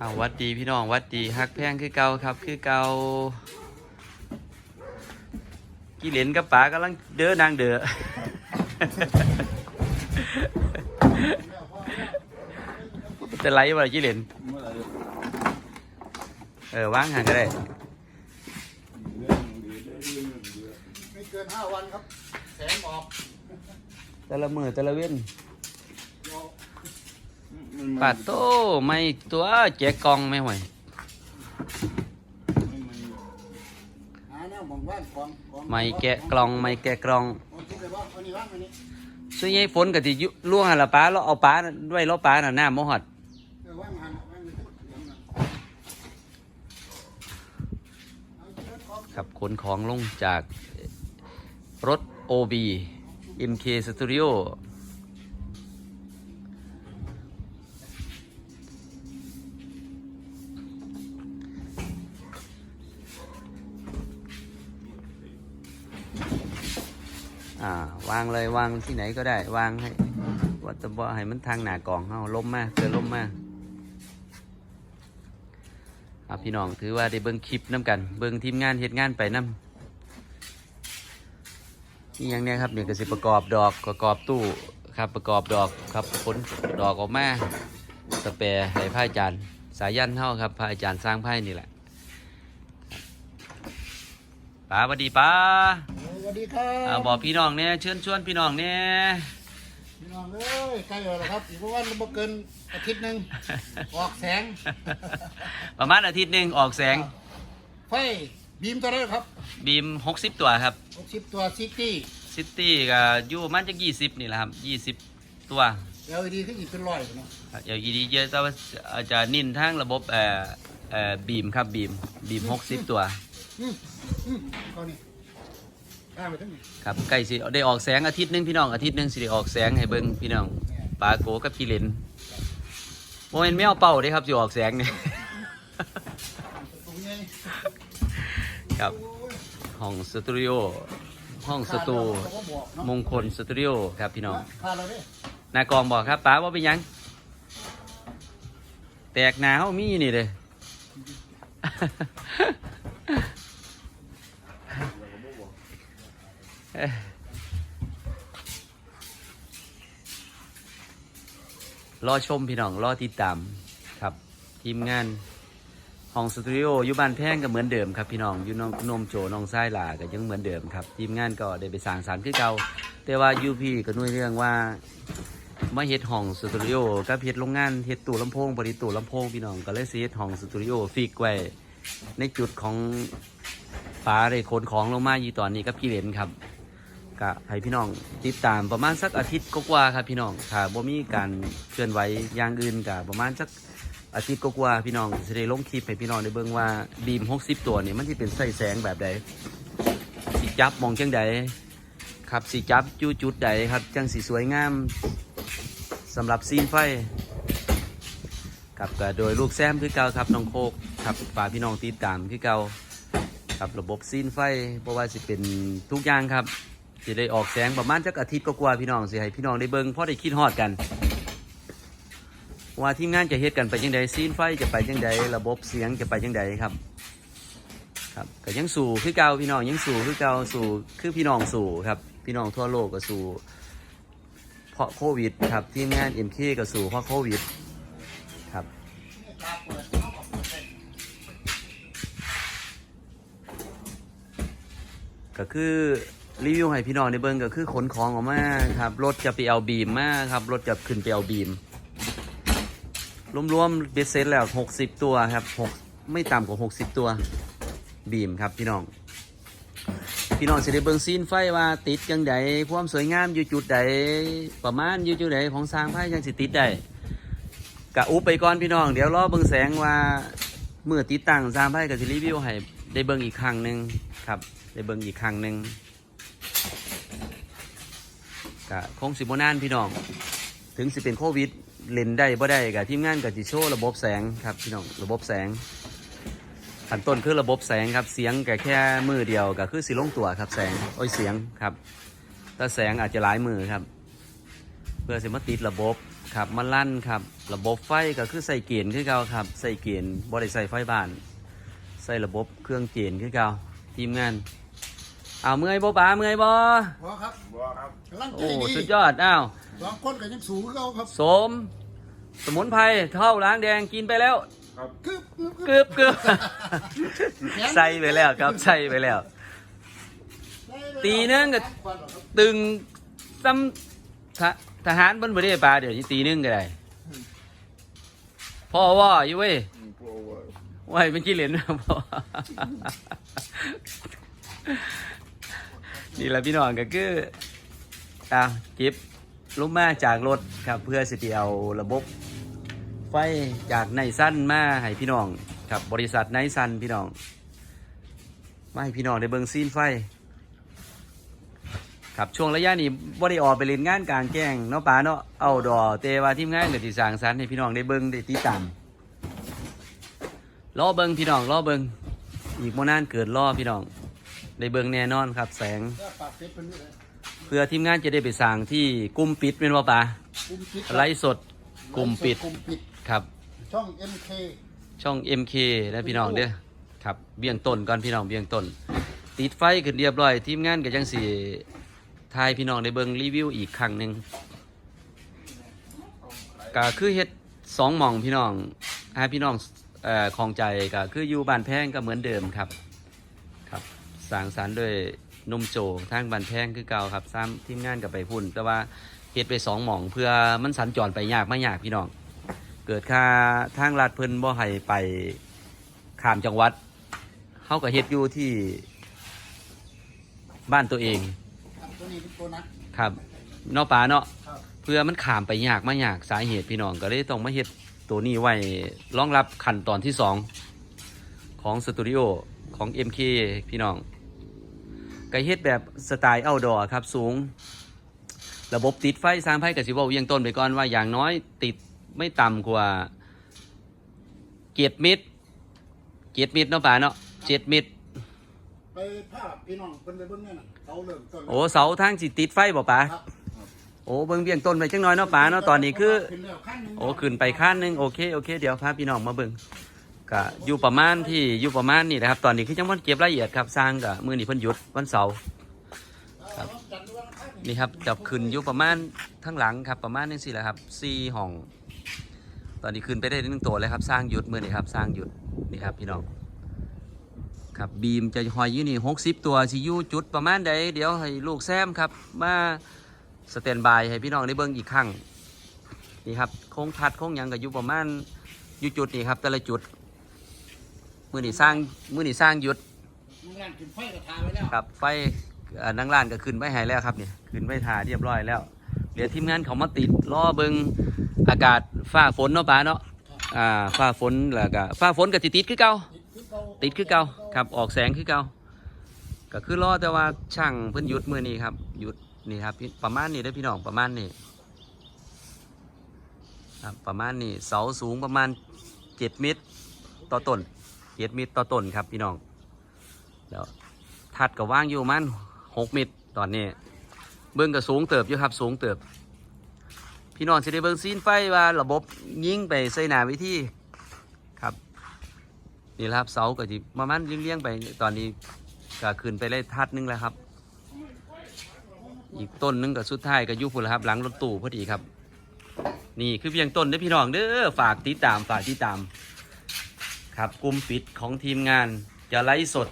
เอาหวัดดีพี่น้องหวัดดีฮักแพงคือเก่าครับ คือเก่ากี่เหรียญกับป๋ากำลังเด้อนางเด้อจะไล่บ่ล่ะกี่เหรียญเออวางห่างก็ได้ไม่เกินห้าวันครับแสงออกแต่ละมือแต่ละเว้นเรา ปาดโต้ไม่ตัวแจกกล่องไม่ห่วยหาแนวมองว่านของของไม่แกะกล่องไม่แกะกล่องเอาที่ไหนบ้างเอานี่ว่างอันนี้ส่วนใหญ่ฝนก็สิยุล่วงหั่นละป้าเราเอาป้าด้วยล้อป้าน่ะน้ำบ่ฮอดเออว่างหันว่างนี่เดี๋ยวนะเอาที่รถของครับขนของลงจากรถ OB MK Studio วางเลยวางที่ไหนก็ได้ วางให้วัตบอให้มันทางหนากล่องเฮาล้มมาเกิดล้มมาอะพี่น้องถือว่าได้เบิ่งคลิปน้ำกัน เบิ่งทีมงานเฮ็ดงานไปน้ำนี่ยังเนี้ยครับเนี่ยก็สิประกอบดอกประกอบตู้ครับประกอบดอกครับผลดอกออกมาสเปรย์ให้ผ้าจานสายันเท่าครับผ้าจานสร้างไพ่นี่แหละป้าสวัสดีป้า วัสดีครัอ่าบบอกพี่น้องเนี่ยเชิญชวนพี่น้องเนี่ยพี่น้องเอ้ยใกล้แล้วครับ อีกประมาณบ่เกินอาทิตย์หนึ่งออกแสง ประมาณอาทิตย์หนึ่งออกแสง ไฟบีมตัวนี้ครับ บีมหกสิบตัวครับ60ตัวซิตี้ซิตี้ก็อยู่ประมันจะยี่สิบนี่แหละครับยี่สิบตัว LED ขึ้นอีกเป็นร้อยเนาะเดี๋ยวอีดีเยอะแต่ว่าอาจจะนิ่นทั้งระบบเอ่อเอ่อบีมครับบีมบีมหกสิบตัวอืมอืมเอานี่ข้ามไปทั้งนี้ ครับใกล้สิได้ออกแสงอาทิตย์หนึงพี่น้องอาทิตย์หนึงสิได้ออกแสงให้เบิ่งพี่น้องปลาโกกับพี่เลนโมเมนแมวเป่าเด้ครับสิออกแสงเนี่ยตรงนี้ครับห้องสตูดิโอห้องสตูเขาก็บอกเนาะมงคลสตูดิโอครับพี่น้องค่าเราเด้นากองบอกครับป้าว่าเป็นหยัง แตกหนาวมีนี่เลย รอชมพี่น้อง รอติดตามครับ ทีมงานห้องสตูดิโออยู่บ้านแพงก็เหมือนเดิมครับพี่น้องอยู่น้องนมโจน้องไส้หลาก็ยังเหมือนเดิมครับ ทีมงานก็ได้ไปสร้างสรรคือเก่าแต่ว่ายูพีก็นุ่ยเรื่องว่ามาเฮ็ดห้องสตูดิโอกับเฮ็ดโรงงานเฮ็ดตู้ลำโพงบริตู้ลำโพงพี่น้องก็เลยเฮ็ดห้องสตูดิโอฟิกไว้ในจุดของฟ้าได้ขนของลงมาอยู่ตอนนี้กับพี่เหรนครับ ก็ให้พี่น้องติดตามประมาณสักอาทิตย์กว่าครับพี่น้องถ้าบ่มีการเคลื่อนไหวอย่างอื่นก็ประมาณสักอาทิตย์กว่าพี่น้องสิได้ลงคลิปให้พี่น้องได้เบิ่งว่าบีม 60 ตัวนี่มันสิเป็นไส้แสงแบบใดสิจับมองจังใดครับสิจับจูจุดใดครับจังสิสวยงามสำหรับซีนไฟครับก็โดยลูกแซมคือเก่าครับน้องโคกครับฝากพี่น้องติดตามคือเก่าครับระบบซีนไฟเพราะว่าสิเป็นทุกอย่างครับ สิได้ออกแสงประมาณจักอาทิตย์ก็กว่าๆพี่น้องสิให้พี่น้องได้เบิ่งเพราะได้คิดฮอดกัน ว่าทีมงานจะเฮ็ดกันไปยังไดซีนไฟจะไปยังไดระบบเสียงจะไปยังไดครับ ครับก็ยังสู่คือเก่าพี่น้องยังสู่คือเก่าสู่คือพี่น้องสู่ครับ พี่น้องทั่วโลกก็สู่เพราะโควิดครับทีมงานเอ็มเคก็สู่เพราะโควิดครับก็คือ รีวิวให้พี่น้องในเบิ้งก็คือขนของออกมาครับ รถจะไปเอาบีมมาครับ รถจะขึ้นไปเอาบีม รวมๆเบสเซ็ตแล้วหกสิบตัวครับหกไม่ต่ำกว่าหกสิบตัวบีมครับพี่น้อง พี่น้องสิได้เบิ่งซีนไฟว่าติดจังใดความสวยงามอยู่จุดใดประมาณอยู่จุดใดของสร้างไฟยังสิติดได้กะอุบไปก่อนพี่น้อง เดี๋ยวรอเบิ่งแสงว่าเมื่อติดตั้งสร้างไฟกับสิรีวิวให้ได้เบิ่งอีกครั้งหนึ่งครับ ได้เบิ่งอีกครั้งหนึ่ง กะคงสิบนานพี่น้อง ถึงสิเป็นโควิดเล่นได้บ่ได้กับทีมงานกับจิโชว์ระบบแสงครับพี่น้องระบบแสงขั้นต้นคือระบบแสงครับเสียงแค่แค่มือเดียวก็คือสีลงตัวครับแสงโอ้ยเสียงครับแต่แสงอาจจะหลายมือครับ เพื่อสิมาติดระบบครับมันลั่นครับ ระบบไฟก็คือใส่เกณฑ์คือเก่าครับใส่เกณฑ์บ่ได้ใส่ไฟบ้าน ใส่ระบบเครื่องเกณฑ์คือเก่าทีมงาน เอาเมื่อยบ่ป๋าเมื่อยบ่พอครับบัวครับกำลังใจโอ้ดีสุดยอดอ้าวสองคนก็ยังสูงเขาครับสม สมุนไพรเท่าล้างแดงกินไปแล้วครับกึบกึบเกือบเกือบใส่ไปแล้วครับใส่ไปแล้ว ตีหนึ่งก็ ตึงซ้ำทะทหารบนบริเวณป่าเดี๋ยวนี้ตีหนึงก็ได้พ่อว่าอยู่เว้ยบัวบัวไว้เป็นกี่เหรียญนะพ่อ นี่แหละพี่น้องก็คืออะเก็บลงมาจากรถครับเพื่อสิไปเอาระบบไฟจากไนสั้นมาให้พี่น้องครับบริษัทไนซันพี่น้องมาให้พี่น้องได้เบิ่งซีนไฟ ครับช่วงระยะนี้บ่ได้ออกไปเล่นงานกลางแจ้งเนาะป๋าเนาะเอาดอเตว่าทีมงานก็สิสร้างสรรค์ให้พี่น้องได้เบิ่งได้ติดตามรอเบิ่งพี่น้องรอเบิ่งอีกบ่นานเกิดรอพี่น้อง ได้เบิ่งแน่นอนครับ แสง ปากเป็ดเป็นนี่เลยเพื่อทีมงานจะได้ไปสร้างที่กลุ่มปิดเป็นว่าป๋ากุมปิดไลฟ์สดกลุ่มปิดกลุ่มปิด ครับ ช่อง MK ช่อง MK และพี่น้องเด้อครับเบี้ยงต้นก่อนพี่น้องเบี้ยงต้น ติดไฟขึ้นเรียบร้อย ทีมงานก็จังสิทายพี่น้องได้เบิ่งรีวิวอีกครั้งหนึ่งก็คือเฮ็ดสองหม่องพี่น้องให้พี่น้องเอ่อของใจก็คืออยู่บ้านแพงก็เหมือนเดิมครับครับ สร้างสรรค์ด้วยนมโจทางบ้านแพงคือเก่าครับซ้ำทีมงานกับไปพุ่น แต่ว่าเฮ็ดไปสองหม่องเพื่อมันสัญจรไปยากไม่ยากพี่น้อง เกิดค่าทางรัฐเพิ่นบ่ให้ไปข้ามจังหวัดเฮาก็เฮ็ดอยู่ที่บ้านตัวเองครับตัวนี้เป็นตัวนักครับเนาะป่าเนาะเพื่อมันขามไปยากไมายากสาเหตุพี่น้องก็เลยต้องมาเฮ็ดตัวนี้ไว้รองรับขั้นตอนที่สองของสตูดิโอของ MK พี่น้อง ก็เฮ็ดแบบสไตล์ outdoor ครับสูง ระบบติดไฟสร้างไฟกับสิเว่าเวียงต้นไปก่อนว่าอย่างน้อยติดไม่ต่ำกว่าเกียรมิตรเกียรมิตรเนาะป่าเนาะเจ็ดมิตรไปภาพพี่น้องเป็นไปเบิ่งเนี่ยน่ะเขาเริ่มต้นแล้วโอ้เสาทางสิติดไฟบ่ป่าครับโอ้เบิ่งเวียงต้นไปจังน้อยเนาะป่าเนาะตอนนี้คือ ขึ้นแล้วขั้นหนึ่งโอ้ขึ้นไปขั้นหนึงโอเคโอเคเดี๋ยวพาพี่น้องมาเบิ่ง ก็อยู่ประมาณที่อยู่ประมาณนี้นะครับ ตอนนี้คือจังหวันเก็บรายละเอียดครับสร้างก็มื้อนี้เพิ่นหยุดวันเสาร์ครับนี่ครับจับขึ้นอยู่ประมาณทั้งหลังครับประมาณนี้สิแหละครับสี่ห้อง ตอนนี้ขึ้นไปได้หนึ่งตัวเลยครับ สร้างหยุดมือนี้ครับสร้างหยุดนี่ครับพี่น้องครับบีมจะหอยอยู่นี่หกสิบตัวสิยู่จุดประมาณใดเดี๋ยวให้ลูกแซมครับมาสแตนบายให้พี่น้องได้เบิ่งอีกครั้งนี่ครับโค้งพัดโค้งยังก็อยู่ประมาณอยู่จุดนี่ครับแต่ละจุด มื้อนี้สร้างมื้อนี้สร้างหยุดโรงแรมกินไฟกระทาไว้แล้วครับไฟเอ่อนั่งร้านก็ขึ้นไปให้แล้วครับเนี่ยขึ้นไปทาเรียบร้อยแล้วเหลือทีมงานเขามาติดรอเบิงอากาศฟ้าฝนเนาะป้าเนาะอ่าฟ้าฝนแล้วก็ฟ้าฝนก็สิติดคือเก่าติดคือเก่าติดคือเก่าครับออกแสงคือเก่าก็คือรอแต่ว่าช่างเพิ่นหยุดมื้อนี้ครับหยุดนี่ครับพี่ประมาณนี้ได้อพี่น้องประมาณนี้ครับประมาณนี้เสาสูงประมาณเจ็ดเมตรต่อต้น เจ็ดเมตรต่อต้นครับพี่น้องแล้วถัดก็ว่างอยู่มันหกเมตรตอนนี้ เบิ้องก็สูงเติบอยู่ครับสูงเติบ พี่น้องจะได้เบิ้องซีนไฟว่าระบบยิงไปใส่หนาวิธีครับนี่แหละครับเสาก็จิประมาณเลี้ยงๆไปตอนนี้ก็ขึ้นไปได้ทัดนึงแล้วครับ อีกต้นนึงก็สุดท้ายก็ยุพุ่นแล้วครับ หลังรถตู้พอดีครับ นี่คือเพียงต้นเด้อพี่น้องเด้อฝากติดตามฝากติดตาม ครับกลุ่มปิดของทีมงานจะไลฟ์สด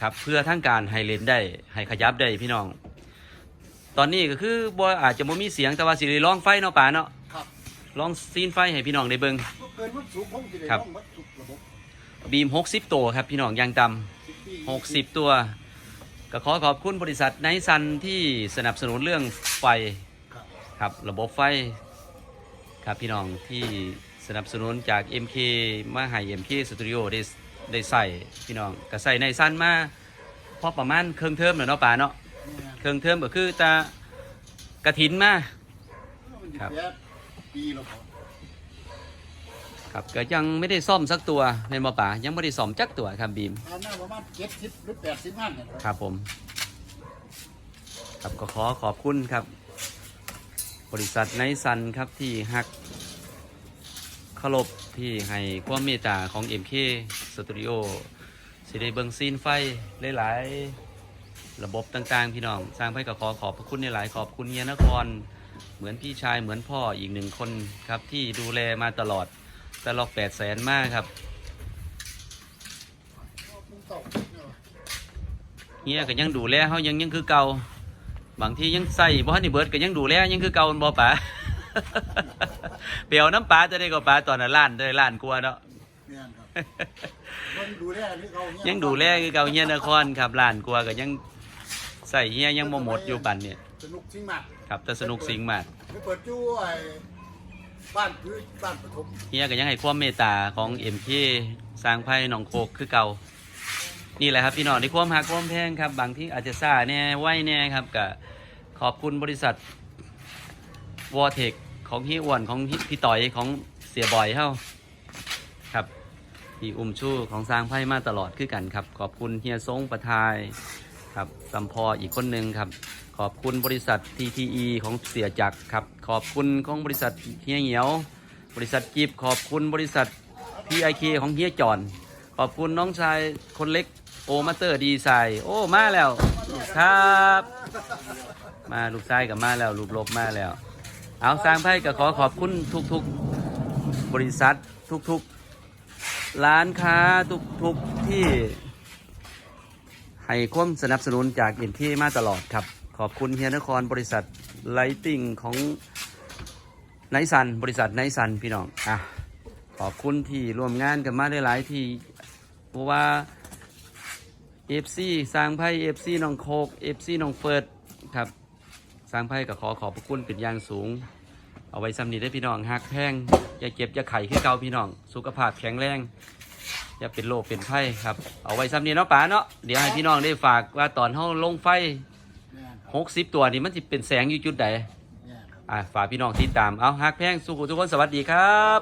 ครับเพื่อทั้งการให้เล่นได้ให้ขยับได้พี่น้อง ตอนนี้ก็คือบ่อาจจะบ่มีเสียงแต่ว่าสิได้ร้องไฟเนาะป่าเนาะครับร้องซีนไฟให้พี่น้องได้เบิ่งก็เกินวัดสูงคงสิได้ครับ ต้องวัดสุดระบบบีม 60 ตัวครับพี่น้องอยางต่ำ60 ตัว ก็ขอขอบคุณบริษัทไนซันที่สนับสนุนเรื่องไฟ ครับ ครับระบบไฟ ครับพี่น้องที่ สนับสนุนจาก MK มาให้ MK Studio ได้ได้ใส่พี่น้องก็ใส่ไนซันมาพอประมาณเครื่องเทอมแล้วเนาะป่าเนาะเครื่องเทอมก็คือตากระถินมาครับครับปีละพอครับก็ยังไม่ได้ซ่อมสักตัวในมาป่ายังไม่ได้ซ่อมจักตัวครับบีมทานหน้าประมาณเจ็ดสิบหรือแปดสิบงานเนี่ยครับครับผม ครับก็ขอขอบคุณครับ บริษัทไนซันครับที่ฮัก เคารพที่ให้ความเมตตาของ MK Studio สิได้เบิงซีนไฟหลายๆระบบต่างๆ พี่น้อง สร้างไพ่ก็ขอขอบพระคุณในหลายขอบคุณเฮียนคร เหมือนพี่ชายเหมือนพ่ออีกหนึ่งคนครับที่ดูแลมาตลอดตลอดแปดแสนมากครับมึงตกเฮียก็ยังดูแลเขายังยังคือเก่าบางทียังใส่บ่ฮันนี่เบิร์ดก็ยังดูแลยังคือเก่าแม่นบ่ป๋า เปรียวน้ำปลาจะได้ก็ปลาตอนนั้นล้านได้ล้านกว่าเนาะเนี่ยครับคนดูแลนี่เขาเนี่ยังดูแลคือเก่าเฮียนครครับล้านกว่าก็ยังใส่เฮียยังบ่หมดอยู่ปันเนี่ยสนุกจริงมากครับแต่สนุกสิ่งมากไปเปิดจู้ไอ้บ้านพื้นบ้านปฐมเฮียก็ยังให้ความเมตตาของเอ็มเคสร้างไพ่หนองโคกคือเก่านี่แหละครับพี่น้องที่ความหักความแพงครับ บางที่อาจจะซ่าแน่ไหวแน่ครับก็ขอบคุณบริษัทวอเทค ของเฮียอ้วนของพี่ต่อยของเสียบอยเฮ้าครับที่อุ้มชู้ของสร้างไพ่มาตลอดคือกันครับ ขอบคุณเฮียทรงประทายครับสัมพออีกคนหนึ่งครับ ขอบคุณบริษัท TTE ของเสียจักรครับ ขอบคุณของบริษัทเฮียเหียว บริษัทกิฟขอบคุณบริษัท PIK ของเฮียจอนขอบคุณน้องชายคนเล็กโอมาเตอร์ดีไซน์โอ้มาแล้วครับ มาลูกชายกับมาแล้วลูกลบมาแล้ว เอาสร้างไพ่ก็ขอขอบคุณทุกๆบริษัททุกๆ ร้านค้าทุกๆที่ ให้ความสนับสนุนจากเอ็นที่มาตลอดครับ ขอบคุณเฮียนครบริษัทไลติงของไนซันบริษัทไนซันพี่น้องอะขอบคุณที่ร่วมงานกันมาได้หลายที่เพราะว่าเอฟซีสร้างไพ่เอฟซีน้องโคกเอฟซีน้องเฟิร์ดครับ สร้างไพ่ก็ขอขอบพระคุณเป็นอย่างสูง เอาไว้สำนีได้พี่น้องหักแพงอย่าเก็บอย่าไข่คือเก่าพี่น้อง สุขภาพแข็งแรงอย่าเป็นโรคเป็นไข้ครับ เอาไว้ซ้ำนี้เนาะป๋าเนาะเดี๋ยวให้พี่น้องได้ฝากว่าตอนเขาลงไฟหกสิบตัวนี่มันจะเป็นแสงอยู่จุดใดเนี่ยครับอ่าฝากพี่น้องติดตามเอาฮักแพงสุขุทุกคนสวัสดีครับ